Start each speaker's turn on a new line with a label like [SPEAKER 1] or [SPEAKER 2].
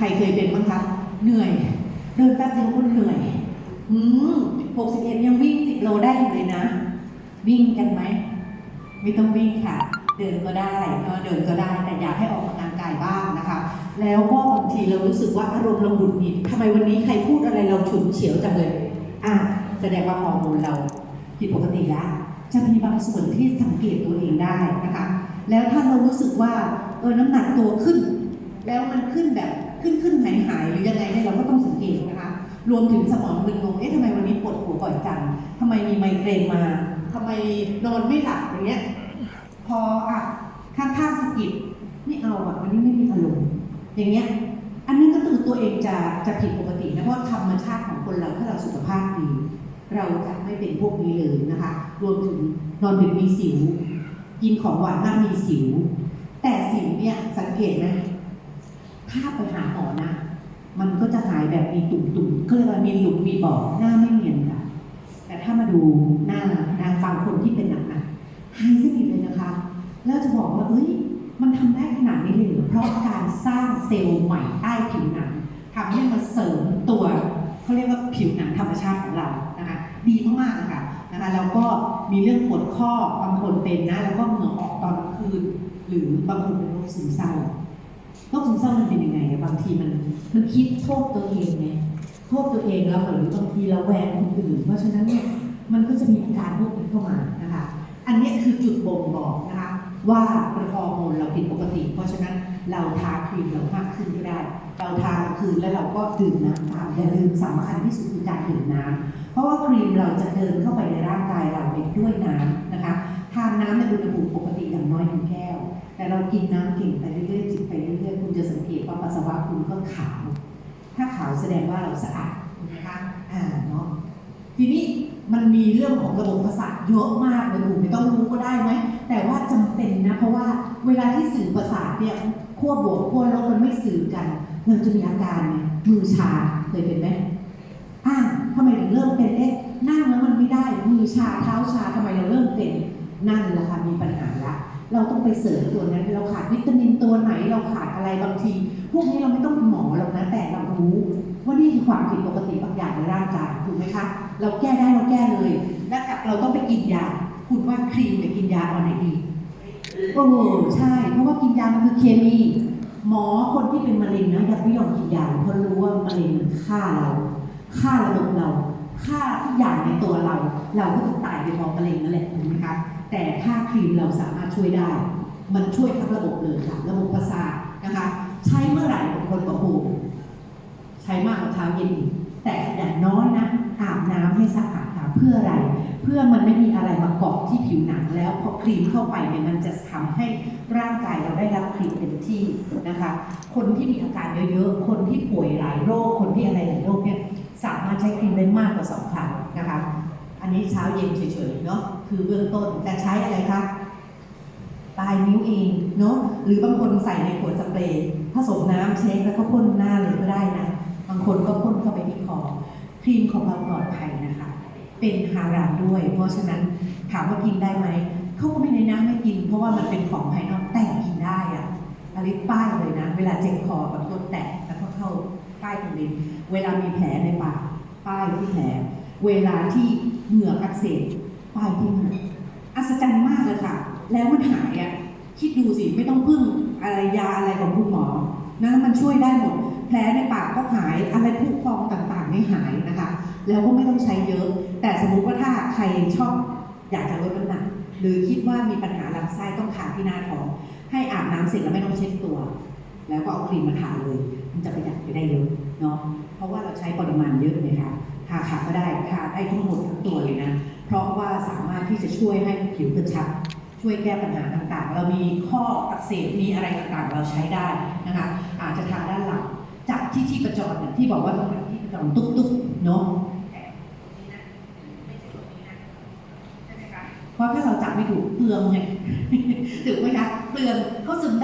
[SPEAKER 1] ใครเคยเป็นบ้างคะ เหนื่อย เดินแป๊บเดียวก็เหนื่อยอืม61ยังวิ่ง10โลได้อยู่เลยนะ วิ่งกันไหม ไม่ต้องวิ่งค่ะ เดินก็ได้เนอะเดินก็ได้ แต่อยากให้ออกกำลังกายบ้างนะคะ แล้วก็บางทีเรารู้สึกว่าอารมณ์เราหงุดหงิดทำไมวันนี้ใครพูดอะไรเราฉุนเฉียวจังเลย อะ แสดงว่าฮอร์โมนเราผิดปกติแล้วจะมีบางส่วนที่สังเกตตัวเองได้นะคะ แล้วถ้าเรารู้สึกว่าเออน้ำหนักตัวขึ้น แล้วมันขึ้นแบบ ขึ้นขึ้นหายหายหรือยังไงเนี่ยเราก็ต้องสังเกตนะคะ รวมถึงสมองมึนงงเอ๊ะทำไมวันนี้ปวดหัวบ่อยจังทำไมมีไมเกรนมาทำไมนอนไม่หลับอย่างเงี้ยพออะข้างๆสะกิดไม่เอาอะวันนี้ไม่มีอารมณ์อย่างเงี้ย อันนั้นก็คือตัวเองจะจะผิดปกตินะเพราะธรรมชาติของคนเราถ้าเราสุขภาพดี เราจะไม่เป็นพวกนี้เลยนะคะ รวมถึงนอนดึกมีสิว กินของหวานมากมีสิว แต่สิวเนี่ยสังเกตไหม ถ้าไปหาหมอนะ มันก็จะหายแบบมีตุ่มๆก็เรียว่ามีหลุมมีบ่อหน้าไม่เนียนค่ะ แต่ถ้ามาดูหน้านางฟังคนที่เป็นหนักๆหายสนิทเลยนะคะ แล้วจะบอกว่าเอ้ยมันทำได้ขนาดนี้เลยเหรอเพราะการสร้างเซลล์ใหม่ใต้ผิวหนังทำให้มันเสริมตัวเขาเรียกว่าผิวหนังธรรมชาติของเรานะคะ ดีมากๆค่ะนะคะแล้วก็มีเรื่องปวดข้อบางคนเป็นนะ แล้วก็เหงื่อออกตอนกลางคืน หรือบางคนเป็นโรคซึมเศร้าโรคซึมเศร้า บางทีมันมันคิดโทษตัวเองไงโทษตัวเองแล้วหรือบางทีเราแวงคนอื่น เพราะฉะนั้นเนี่ยมันก็จะมีอาการพวกนี้เข้ามานะคะ อันนี้คือจุดบ่งบอกนะคะว่าฮอร์โมนเราผิดปกติ เพราะฉะนั้นเราทาครีมเรามากขึ้นก็ได้ เราทาคืนแล้วเราก็ดื่มน้ำตามอย่าลืมสำคัญที่สุดคือการดื่มน้ำเพราะว่าครีมเราจะเดินเข้าไปในร่างกายเราไปด้วยน้ำนะคะทานน้ำในอุณหภูมิปกติอย่างน้อยหนึ่งแก้ว แต่เรากินน้ำเก่งไปเรื่อยๆจิบไปเรื่อยๆคุณจะสังเกตว่าปัสสาวะคุณก็ขาว ถ้าขาวแสดงว่าเราสะอาดถูกไหมคะอ่าเนาะทีนี้มันมีเรื่องของระบบประสาทเยอะมากเลยคุณไม่ต้องรู้ก็ได้ไหมแต่ว่าจำเป็นนะเพราะว่าเวลาที่สื่อประสาทเนี่ยขั้วบวกขั้วลบมันไม่สื่อกันเราจะมีอาการไงมือชาเคยเป็นไหมอ่าทำไมถึงเริ่มเป็นเอ๊ะนั่งแล้วมันไม่ได้มือชาเท้าชาทำไมเราเริ่มเป็นนั่นแหละค่ะมีปัญหาละ เราต้องไปเสริมตัวนั้น เราขาดวิตามินตัวไหน เราขาดอะไรบางที พวกนี้เราไม่ต้องเป็นหมอหรอกนะแต่เรารู้ว่านี่คือความผิดปกติบางอย่างในร่างกายถูกไหมคะเราแก้ได้เราแก้เลย และกับเราต้องไปกินยาคุณว่าครีมกับกินยาเอาไหนดีโอ้ใช่ เพราะว่ากินยามันคือเคมี หมอคนที่เป็นมะเร็งนะยังไม่ยอมกินยาเพราะรู้ว่ามะเร็งมันฆ่าเราฆ่าระบบเราฆ่าทุกอย่างในตัวเรา เราก็จะตายไปพร้อมมะเร็งนั่นแหละถูกไหมคะแต่ถ้าครีมเราสามารถ ช่วยได้ มันช่วยทั้งระบบเลยค่ะ ระบบประสาทนะคะ ใช้เมื่อไหร่บางคนบอกโอ้ใช้มากกว่าเช้าเย็นแต่อย่างน้อยนะอาบน้ำให้สะอาดค่ะเพื่ออะไร เพื่อมันไม่มีอะไรมาเกาะที่ผิวหนังแล้วพอครีมเข้าไปเนี่ยมันจะทำให้ร่างกายเราได้รับครีมเต็มที่นะคะ คนที่มีอาการเยอะๆ คนที่ป่วยหลายโรค คนที่อะไรหลายโรคเนี่ยสามารถใช้ครีมได้มากกว่าสองครั้งนะคะ อันนี้เช้าเย็นเฉยๆเนาะคือเบื้องต้นแต่ใช้อะไรคะ ปลายนิ้วเองเนาะหรือบางคนใส่ในขวดสเปรย์ผสมน้ำเช็คแล้วก็พ่นหน้าเลยก็ได้นะ บางคนก็พ่นเข้าไปที่คอครีมของเราปลอดภัยนะคะ เป็นฮารามด้วย เพราะฉะนั้นถามว่ากินได้ไหมเขาก็ไม่แนะนำให้กิน เพราะว่ามันเป็นของภายนอกแต่กินได้อะอลิป้ายเลยนะ เวลาเจ็บคอแบบโดนแตะแล้วก็เข้าป้ายตรงนี้เวลามีแผลในปากป้ายที่แผลเวลาที่เหงื่ออักเสบป้ายที่เหงื่ออัศจรรย์มากเลยค่ะ แล้วมันหายอะคิดดูสิไม่ต้องพึ่งอะไรยาอะไรของคุณหมอนะมันช่วยได้หมดแผลในปากก็หายอะไรผุพองต่างๆไม่หายนะคะ แล้วก็ไม่ต้องใช้เยอะ แต่สมมุติว่าถ้าใครชอบอยากจะลดน้ำหนักหรือคิดว่ามีปัญหาลำไส้ต้องทาที่หน้าท้อง ให้อาบน้ำเสร็จแล้วไม่ต้องเช็ดตัว แล้วก็เอาครีมมาทาเลย มันจะประหยัดไปได้เยอะเนาะเพราะว่าเราใช้ปริมาณเยอะเลยค่ะทาขาก็ได้ทาได้ทั้งหมดทั้งตัวเลยนะเพราะว่าสามารถที่จะช่วยให้ผิวกระชับ ช่วยแก้ปัญหาต่างๆ เรามีข้ออักเสบมีอะไรต่างๆ เราใช้ได้นะคะอาจจะทางด้านหลังจับที่ที่ประจรเนี่ยที่บอกว่าตรงนั้นที่ประจรตุ๊บๆเนาะเพราะถ้าเราจับไม่ถูกเปลืองไงถูกไหมคะเปลืองก็ซึมได้